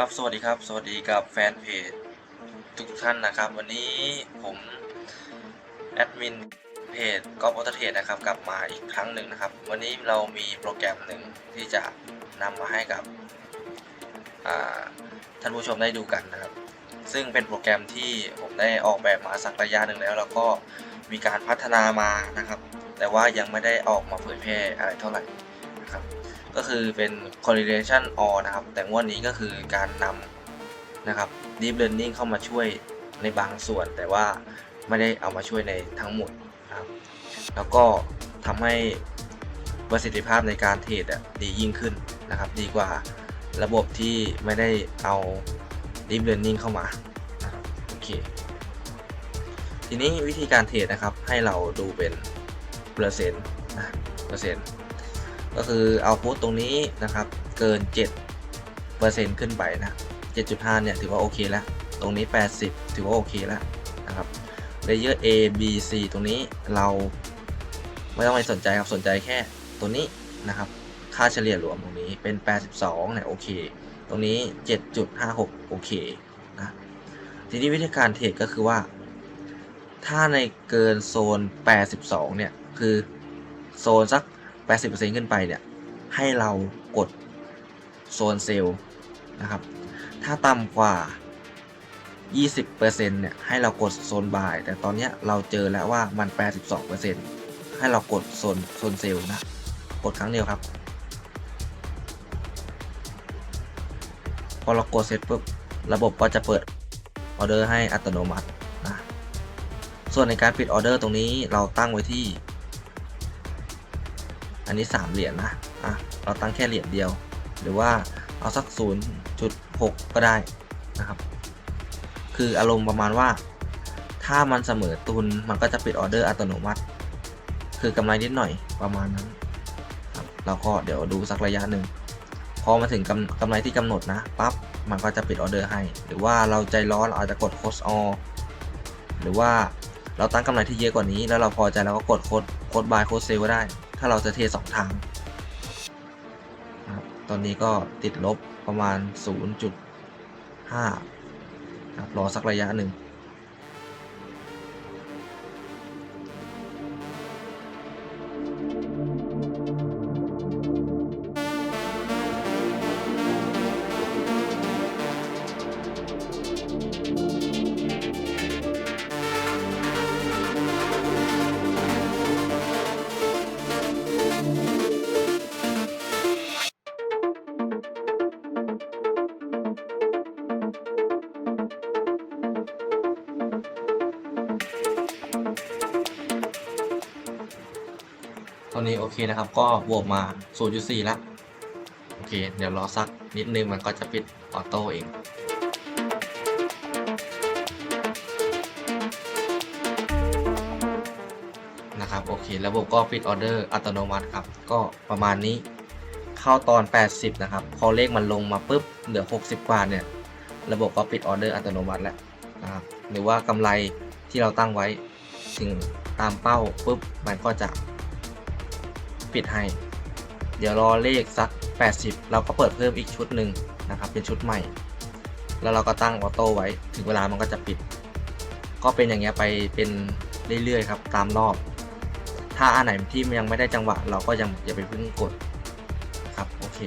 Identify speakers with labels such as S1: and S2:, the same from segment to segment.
S1: ครับสวัสดีครับสวัสดีกับแฟนเพจทุกท่านนะครับ วันนี้ผมแอดมินเพจก๊อฟออโตเทรดนะครับกลับมาอีกครั้งหนึ่งนะครับ วันนี้เรามีโปรแกรมหนึ่งที่จะนำมาให้กับท่านผู้ชมได้ดูกันนะครับ ซึ่งเป็นโปรแกรมที่ผมได้ออกแบบมาสักระยะหนึ่งแล้ว แล้วก็มีการพัฒนามานะครับ แต่ว่ายังไม่ได้ออกมาเผยแพร่อะไรเท่าไหร่ นะครับ ก็คือเป็น correlation all นะครับ แต่งวดนี้ก็คือการนำนะครับ deep learning เข้ามาช่วยในบางส่วน แต่ว่าไม่ได้เอามาช่วยในทั้งหมดนะครับ แล้วก็ทำให้ประสิทธิภาพในการเทรดดียิ่งขึ้นนะครับ ดีกว่าระบบที่ไม่ได้เอา deep learning เข้ามาโอเคทีนี้วิธีการเทรดนะครับให้เราดูเป็นเปอร์เซ็นต์นะเปอร์เซ็นต์ ก็คือเอาพุตตรงนี้นะครับเกิน 7%ขึ้นไปนะ 7.5 เนี่ยถือว่าโอเคแล้ว ตรงนี้ 80 ถือว่าโอเคแล้วนะครับเลเยอร์ A B C ตรงนี้เราไม่ต้องไปสนใจครับสนใจแค่ตัวนี้นะครับ ค่าเฉลี่ยรวมตรงนี้เป็น 82เนี่ยโอเค ตรงนี้ 7.56 โอเคนะทีนี้วิธีการเทรดก็คือว่า ถ้าในเกินโซน 82 เนี่ย คือโซนสัก 80%ขึ้นไปเนี่ยให้เรากดโซนเซลล์นะครับ ถ้าต่ำกว่า 20%เนี่ยให้เรากดโซนบาย แต่ตอนนี้เราเจอแล้วว่ามัน 82%ให้เรากดโซนโซนเซลล์นะ กดครั้งเดียวครับ พอเรากดเสร็จปุ๊บระบบก็จะเปิดออเดอร์ให้อัตโนมัตินะ ส่วนในการปิดออเดอร์ตรงนี้เราตั้งไว้ที่ อันนี้ 3 เหรียญนะอะเราตั้งแค่เหรียญเดียว หรือว่าเอาสัก 0.6 ก็ได้นะครับ คืออารมณ์ประมาณว่า ถ้ามันเสมอตุนมันก็จะปิดออเดอร์อัตโนมัติ คือกำไรนิดหน่อยประมาณนั้นครับเราก็เดี๋ยวดูสักระยะหนึ่งพอมาถึงกำกำไรที่กำหนดนะปั๊บมันก็จะปิดออเดอร์ให้ หรือว่าเราใจร้อนเราอาจจะกดโค้ดออหรือว่าเราตั้งกำไรที่เยอะกว่านี้ แล้วเราพอใจเราก็กดโคดโคดบายโคดเซลก็ได้ ถ้าเราจะเทสองทางตอนนี้ก็ติดลบประมาณ 0.5รอสักระยะหนึ่ง นี้โอเคนะครับ ก็บวกมา 0.4แล้วโอเค เดี๋ยวรอสักนิดนึงมันก็จะปิดออโต้เองนะครับโอเคระบบก็ปิดออเดอร์อัตโนมัติครับ ก็ประมาณนี้เข้าตอน 80 นะครับ พอเลขมันลงมาปุ๊บเหลือ 60 กว่าเนี่ย ระบบก็ปิดออเดอร์อัตโนมัติแล้วนะครับหรือว่ากำไรที่เราตั้งไว้ถึงตามเป้าปุ๊บมันก็จะ ปิดให้ เดี๋ยวรอเลขสัก 80 เราก็เปิดเพิ่มอีกชุดหนึ่งนะครับ เป็นชุดใหม่ แล้วเราก็ตั้งออโต้ไว้ ถึงเวลามันก็จะปิด ก็เป็นอย่างเงี้ยไปเป็นเรื่อยๆครับ ตามรอบ ถ้าอันไหนที่ยังไม่ได้จังหวะ เราก็ยังอย่าไปเพิ่งกดครับโอเค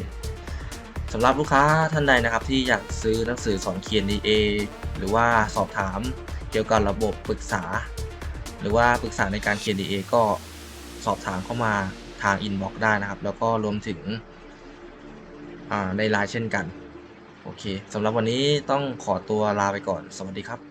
S1: สำหรับลูกค้าท่านใดนะครับที่อยากซื้อหนังสือสอนเขียน DA หรือว่าสอบถามเกี่ยวกับระบบปรึกษา หรือว่าปรึกษาในการเขียน DA ก็สอบถามเข้ามา ทางอินบ็อกได้นะครับ แล้วก็รวมถึงในไลน์เช่นกัน โอเคสำหรับวันนี้ต้องขอตัวลาไปก่อน สวัสดีครับ